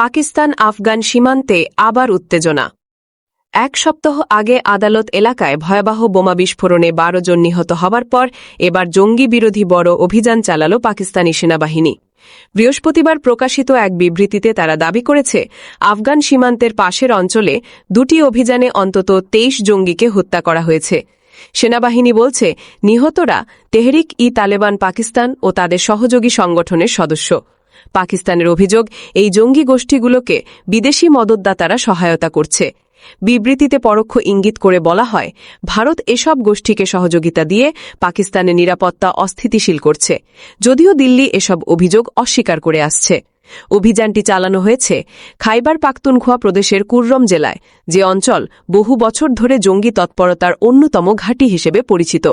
পাকিস্তান আফগান সীমান্তে আবার উত্তেজনা। এক সপ্তাহ আগে আদালত এলাকায় ভয়াবহ বোমা বিস্ফোরণে বারো জন নিহত হবার পর এবার জঙ্গি বিরোধী বড় অভিযান চালাল পাকিস্তানি সেনাবাহিনী। বৃহস্পতিবার প্রকাশিত এক বিবৃতিতে তারা দাবি করেছে, আফগান সীমান্তের পাশের অঞ্চলে দুটি অভিযানে অন্তত তেইশ জঙ্গিকে হত্যা করা হয়েছে। সেনাবাহিনী বলছে, নিহতরা তেহরিক ই তালেবান পাকিস্তান ও তাদের সহযোগী সংগঠনের সদস্য। পাকিস্তানের অভিযোগ, এই জঙ্গি গোষ্ঠীগুলোকে বিদেশি মদতদাতারা সহায়তা করছে। বিবৃতিতে পরোক্ষ ইঙ্গিত করে বলা হয়, ভারত এসব গোষ্ঠীকে সহযোগিতা দিয়ে পাকিস্তানের নিরাপত্তা অস্থিতিশীল করছে। যদিও দিল্লি এসব অভিযোগ অস্বীকার করে আসছে। অভিযানটি চালানো হয়েছে খাইবার পাখতুনখোয়া প্রদেশের কুর্রম জেলায়, যে অঞ্চল বহু বছর ধরে জঙ্গি তৎপরতার অন্যতম ঘাঁটি হিসেবে পরিচিত।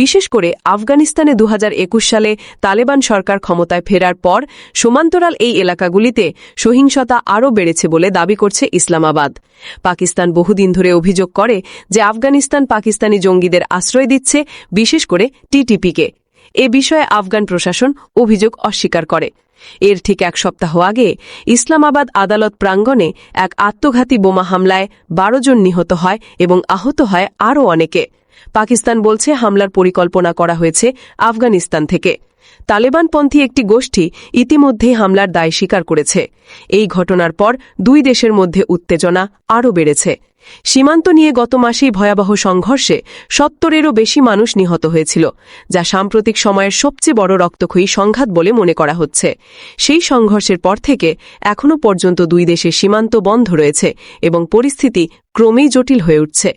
বিশেষ করে আফগানিস্তানে দু হাজার একুশ সালে তালেবান সরকার ক্ষমতায় ফেরার পর সমান্তরাল এই এলাকাগুলিতে সহিংসতা আরও বেড়েছে বলে দাবি করছে ইসলামাবাদ। পাকিস্তান বহুদিন ধরে অভিযোগ করে যে আফগানিস্তান পাকিস্তানি জঙ্গিদের আশ্রয় দিচ্ছে, বিশেষ করে টিটিপিকে। এ বিষয়ে আফগান প্রশাসন অভিযোগ অস্বীকার করে। এর ঠিক এক সপ্তাহ আগে ইসলামাবাদ আদালত প্রাঙ্গণে এক আত্মঘাতী বোমা হামলায় বারো জন নিহত হয় এবং আহত হয় আরও অনেকে। পাকিস্তান বলছে হামলার পরিকল্পনা করা হয়েছে আফগানিস্তান থেকে। তালেবানপন্থী একটি গোষ্ঠী ইতিমধ্যেই হামলার দায় স্বীকার করেছে। এই ঘটনার পর দুই দেশের মধ্যে উত্তেজনা আরও বেড়েছে। সীমান্ত নিয়ে গত মাসেই ভয়াবহ সংঘর্ষে সত্তরেরও বেশি মানুষ নিহত হয়েছিল, যা সাম্প্রতিক সময়ের সবচেয়ে বড় রক্তক্ষয়ী সংঘাত বলে মনে করা হচ্ছে। সেই সংঘর্ষের পর থেকে এখনও পর্যন্ত দুই দেশের সীমান্ত বন্ধ রয়েছে এবং পরিস্থিতি ক্রমেই জটিল হয়ে উঠছে।